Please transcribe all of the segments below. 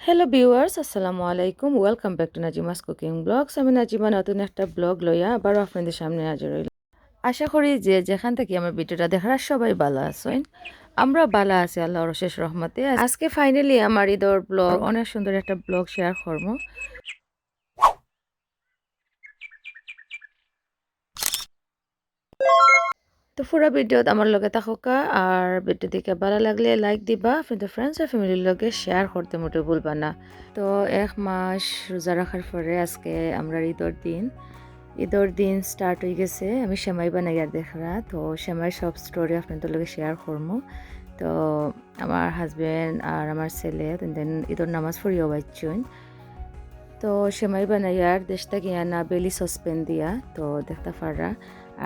Hello viewers আসসালামু আলাইকুম welcome back to Nazima's cooking blogs আমি নাজিমা, নতুন একটা ব্লগ লইয়া আবারও আপনাদের সামনে হাজির হইলাম। আশা করি যে যেখান থেকে আমার ভিডিওটা দেখার সবাই ভালো আছেন। আমরা ভালো আছি, আল্লাহর শেষ রহমতে। আজকে ফাইনালি আমার ঈদর ব্লগ অনেক সুন্দর একটা ব্লগ শেয়ার করব। তো পুরো ভিডিওত আমার লগে থাকা আর ভিডিও দেখে ভালো লাগলে লাইক দিবা আপনাদের ফ্রেন্ডস আর ফ্যামিলির লগে শেয়ার করতে মোটেও ভুলবা না। তো এক মাস রোজা রাখার পরে আজকে আমরা ঈদর দিন। ঈদর দিন স্টার্ট হয়ে গেছে, আমি সেমাই বানাই আর দেখরা তো সেমাই সব স্টোরি আপনাদের লগে শেয়ার করব তো আমার হাজবেন্ড আর আমার ছেলে দেন ঈদর নামাজ পড়িও বাচ্চন। তো সেমাই বানাইয়ার দেশটা গিয়া না, বেলি সসপেন দিয়া। তো দেখতে পারা।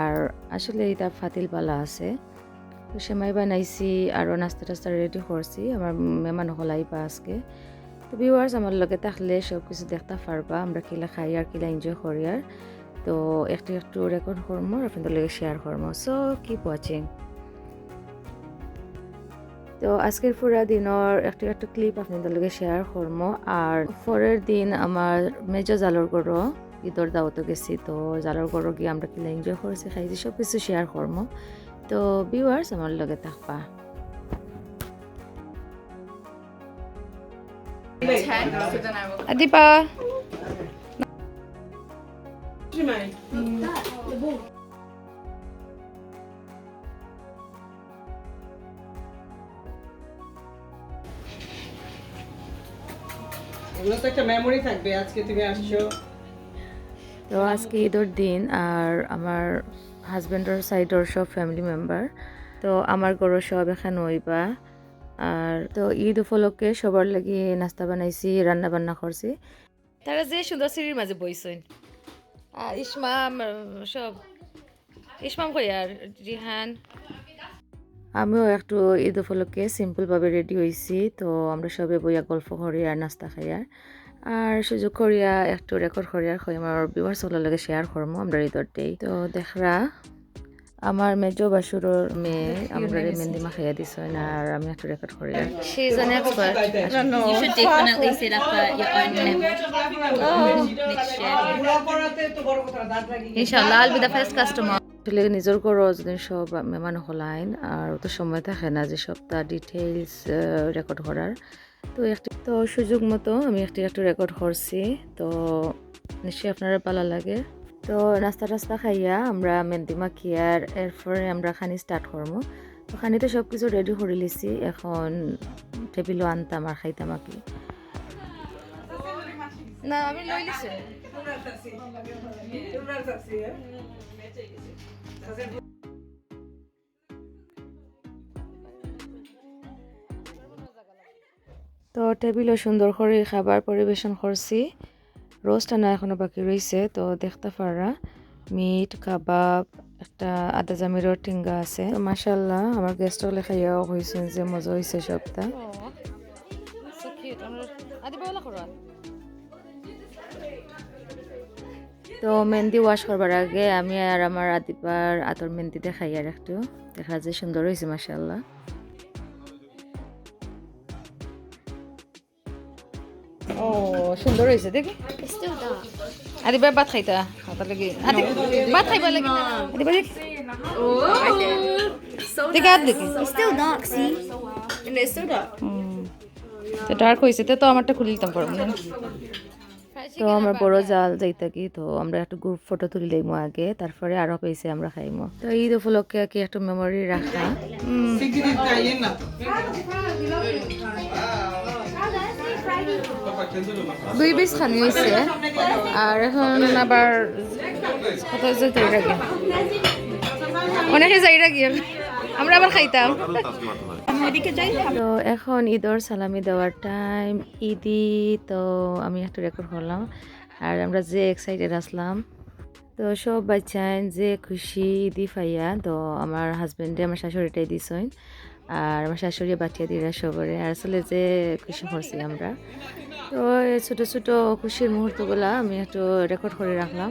আর আসলে এটা ফাতিল পালা আছে। তো সেমাই বানাইছি আরও নাস্তা টাস্তা রেডি করছি। আমার মেহমান হলাইবা আজকে। তো ভিউয়ার্স আমার লগে থাকলে সব কিছু দেখতে পারবা। আমরা কিলা খাই আর কিলা এনজয় করি আর। তো একটু একটু রেকর্ড করব আর আপনাদের লগে শেয়ার করব সো কিপ ওয়াচিং তো আজকের পুরা দিনের একটু একটু ক্লিপ আপনাদের লগে শেয়ার করব আর পরের দিন আমার মেজো জালর গড়ো ঈদর দাওয়াতে গেছি তো জালর গড়ো গিয়ে আমরা কিলা এনজয় করেছি খাইছি সব কিছু শেয়ার করব তো ভিউয়ার্স আমার লগে থাকবা। এগুলো তো একটা মেমোরি থাকবে আজকে তুমি আসছো। তো আজকে ঈদর দিন আর আমার হাজব্যান্ডর সাইডর সব ফ্যামিলি মেম্বার তো আমার ঘরও সব এখানে হইবা আর তো ঈদ উপলক্ষে সবার লাগি নাস্তা বানাইছি রান্না বান্না করছি। তারা যে সুন্দর সিঁড়ির মাঝে বইছেন। ইসমাম সব। ইসমাম কই আর? রিহান। আমিও একটু ঈদ উপলক্ষে সিম্পলভাবে রেডি হয়েছি তো আমরা সবে বইয়া গল্প করি আর নাস্তা খাই আর। আর সুযোগ করিয়া একটু রেকর্ড করিয়া হয় আমার বিবার চলার লাগে শেয়ার করব আমরা ঈদর ডে তো দেখরা আমার মেজো বাসুরর মেয়ে আমরা মেহেন্দি মাখাইয়া দিছ আর আমি একটু রেকর্ড করি আর সে is an You should definitely set up a, your own next year. ইনশাআল্লাহ I'll be the first customer আসলে নিজের ঘরও যদি সব মেহমান হলাইন আর তো সময় থাকে না যে সবটা ডিটেইলস রেকর্ড করার। তো একটি তো সুযোগ মতো আমি একটি একটু রেকর্ড করছি। তো নিশ্চয়ই আপনারা ভালো লাগে। তো নাস্তা টাস্তা খাইয়া আমরা মেহেন্দি মাখিয়ার এরপরে আমরা খানি স্টার্ট করব। তো খানিতে সব কিছু রেডি করে লিছি এখন টেবিলও আনতাম আর খাইতাম আর কি। না আমি লই লিছি তো টেবিলও সুন্দর করে খাবার পরিবেশন করছি রোস্ট আনা এখনও বাকি রয়েছে তো দেখতে পারা মিট কাবাব, একটা আদা জামিরর টিঙ্গা আছে। মাসাল্লাহ আমার গেস্ট হলে খাইয়াও হয়েছে যে মজা হয়েছে সবটা। তো মেহেন্দি ওয়াশ করবার আগে, আমি আর আমার আদিবার আতর মেহেন্দি দেখাই আর একটু দেখা যায় সুন্দর হয়েছে মাসাল্লাহ সুন্দর হয়েছে দেখি। It's still ভাত খাইতা হাতার লাগি। আদি ভাত খাইবা লাগি আদিবার দেখি দেখি হাত দেখি। তো ডার্ক হয়েছে তো আমারটা খুলে দিতাম পারব না? তো আমরা বড় জাল যাইতা কি তো আমরা একটা গ্রুপ ফটো তুলি লইমো আগে তারপরে আরও পেয়েছে আমরা খাইমো। তো ঈদ উপলক্ষে কি একটা মেমোরি রাখা দুই পিস খানি হয়েছে আর এখন আবার যেতে অনেকে আমরা আবার খাইতাম। তো এখন ঈদর সালামি দেওয়ার টাইম ঈদি তো আমি একটু রেকর্ড করলাম। আর আমরা যে এক্সাইটেড আসলাম, তো সব বাচ্চান যে খুশি ঈদি ফাইয়া। তো আমার হাজবেন্ডে আমার শাশুড়িটাই দিছেন। আর আমার শাশুড়ি বাটিয়া দিরা সবরে আর আসলে যে খুশি করছি আমরা। তো এই ছোটো ছোটো খুশির মুহূর্তগুলো আমি একটু রেকর্ড করে রাখলাম।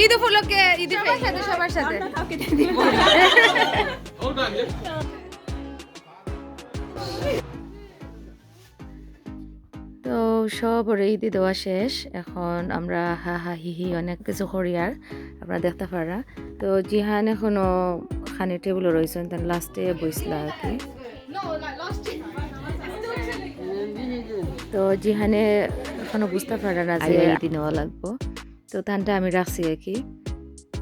ঈদ উপলক্ষে ঈদ সবার সাথে সবার সাথে. তো সব ঈদি দেওয়া শেষ। এখন আমরা হা হা হি হি অনেক কিছু করি আর আপনারা দেখতে পারা। তো জিহান এখনও খানি টেবিল রয়েছেন তার লাস্টে বইসলা আর কি। তো জিহানে এখনও বুঝতে পারা না যে ঈদি নেওয়া লাগবো। তো তানটা আমি রাখছি আর কি।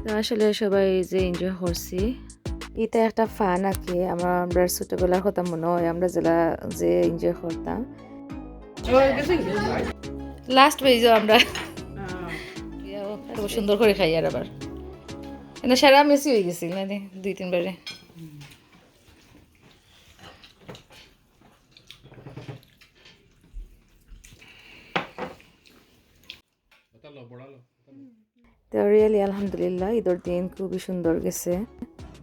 তো আসলে সবাই যে এনজয় করছি এটা একটা ফান আর কি। আমার আমরা ছোটবেলার কথা মনে হয় আমরা যেটা যে এনজয় করতাম। লাস্ট পেজও আমরা। সুন্দর করে খাই আর আবার। সারা মেসি হয়ে গেছি না রে, দুই তিনবারে। তো রিয়েলি আলহামদুলিল্লাহ, ঈদের দিন খুবই সুন্দর গেছে।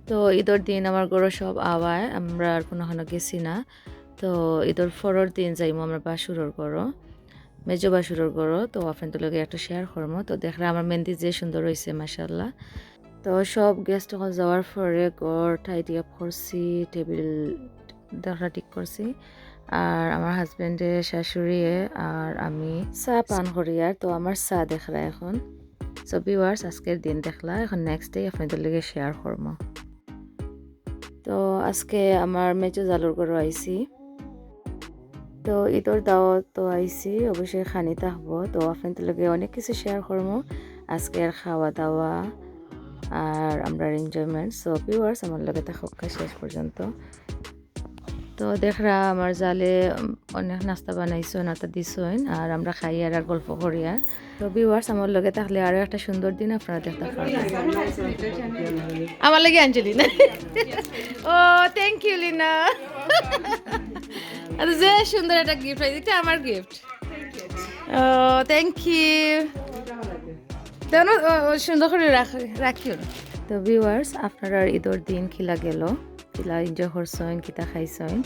তো ঈদের দিন আমার গরু সব আওয়ায় আমরা আর কোনো গেছি না। তো ঈদের ফরর দিন যাইমো আমরা বাসুরর করো মেজো বাসুরর করো তো আপনাদের লগে একটা শেয়ার করব তো দেখলে আমার মেহেন্দি যে সুন্দর হয়েছে মাসাল্লাহ তো সব গেস্ট হল যাওয়ার পরে গড় টাইডি আপ করছি টেবিল দেখা ঠিক করছি। আর আমার হাজব্যান্ডে শাশুড়িয়ে আর আমি চা পান করি তো আমার চা দেখলা এখন। সো ভিউয়ার্স আজকের দিন দেখলা, এখন নেক্সট ডে আপনাদের লগে শেয়ার করব। তো আজকে আমার মেজো জালুর গড় আইছি। তো ঈদর দাওয়াত তো আইছি, অবশ্যই খানি থাকব। তো আপনাদের লগে অনেক কিছু শেয়ার করব। আজকের খাওয়া দাওয়া আর আমরা এনজয়মেন্ট সো ভিউয়ার্স আমার লগে থাকুক, শেষ পর্যন্ত। তো দেখরা আমার জালে অনেক নাস্তা বানাইছো নাস্তা দিছইন, আর আমরা খাই আর গল্প করি আর। তো ভিউয়ার্স আমার লগে তাহলে আরও একটা সুন্দর দিন আপনারা দেখতে পারবেন। আমার লাগে আঞ্জলি না ও থ্যাংক ইউ লিনা। আর যে সুন্দর একটা গিফট পাইছি, এটা আমার গিফট ও থ্যাংক ইউ জানো সুন্দর করে রাখ, রাখিও। তো ভিউয়ার্স আপনারা ঈদর দিন খিলা গেল। কিলা এনজয় করছেন কিতা খাইছেন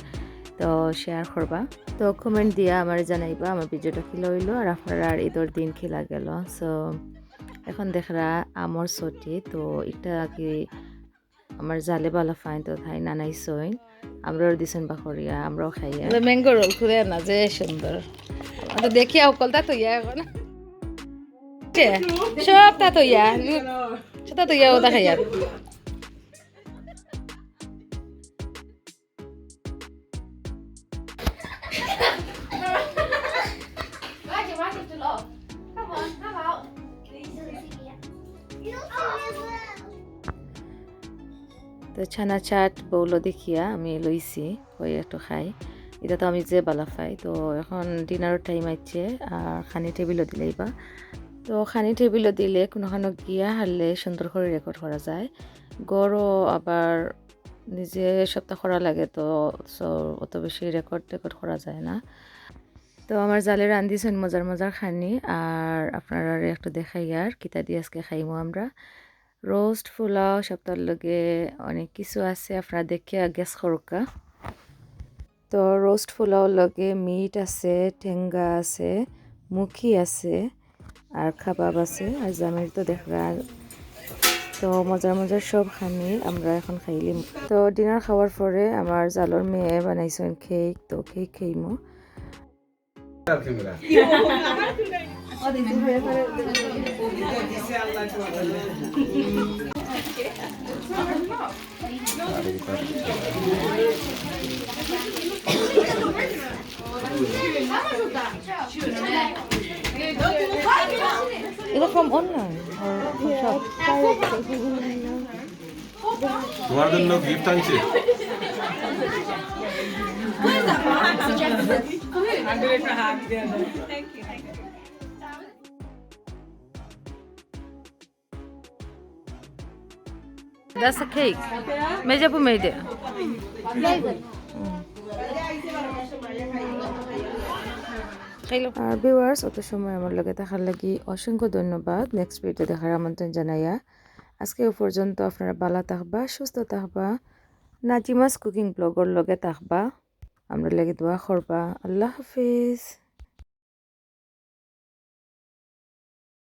তো শেয়ার করবা তো কমেন্ট দিয়া আমার জানাইবা আমার ভিডিওটা খিলা হইল আর আপনারা আর ঈদর দিন খিলা গেল। সো এখন দেখরা আমর ছটি তো এটা কি আমার জালে বালা ফাইন তো খাই নানাইছইন। আমরাও দিছেন বাকরিয়া আমরাও খাইয়া। ম্যাঙ্গো রোল খুলে না যে সুন্দর তো দেখি অকল তা তো ইয়া এখন সব তা তো ইয়া সেটা তো ইয়া ওটা খাইয়া তো ছানা চাট বৌলো দেখিয়া আমি লইছি কই একটু খাই। এটা তো আমি যে বালা খাই, তো এখন ডিনারের টাইম আইছে আর খানি টেবিলও দিলেই বা তো খানি টেবিলও দিলে কোনোখানো গিয়া হারলে সুন্দর করে রেকর্ড করা যায়। গড়ও আবার নিজে সপ্তাহ করা লাগে তো অত বেশি রেকর্ড টেকর্ড করা যায় না। তো আমার জালে রান্ধিছেন মজার মজার খানি আর আপনারা একটু দেখাই আর, কিতা দিয়ে আজকে খাইমো আমরা। রোস্ট ফুলাও সপ্তাহের লগে অনেক কিছু আছে, আপনারা দেখে গেস করুকা তো রোস্ট ফুলাও লগে মিট আছে, ঠেঙ্গা আছে, মুখি আছে, আর খাবাব আছে, আর জামির তো দেখরা তো মজার মজার সব খানি আমরা এখন খাইলিম। তো ডিনার খাওয়ার পরে আমার জালর মেয়ে বানাইছেন কেক তো কেক খাইমো। yapayım 이거 from online or from shop? Duvardan no gift hangi? That's a cake. Meja made it? আর ভিউয়ার্স অত সময় আমার লগে দেখার লাগি অসংখ্য ধন্যবাদ নেক্সট ভিডিও দেখার আমন্ত্রণ জানাইয়া আজকে এ পর্যন্ত আপনারা ভালো থাকবা সুস্থ থাকবা নাজিমাস কুকিং ব্লগর লগে থাকবা আমরা লাগে দোয়া করবা আল্লাহ হাফিজ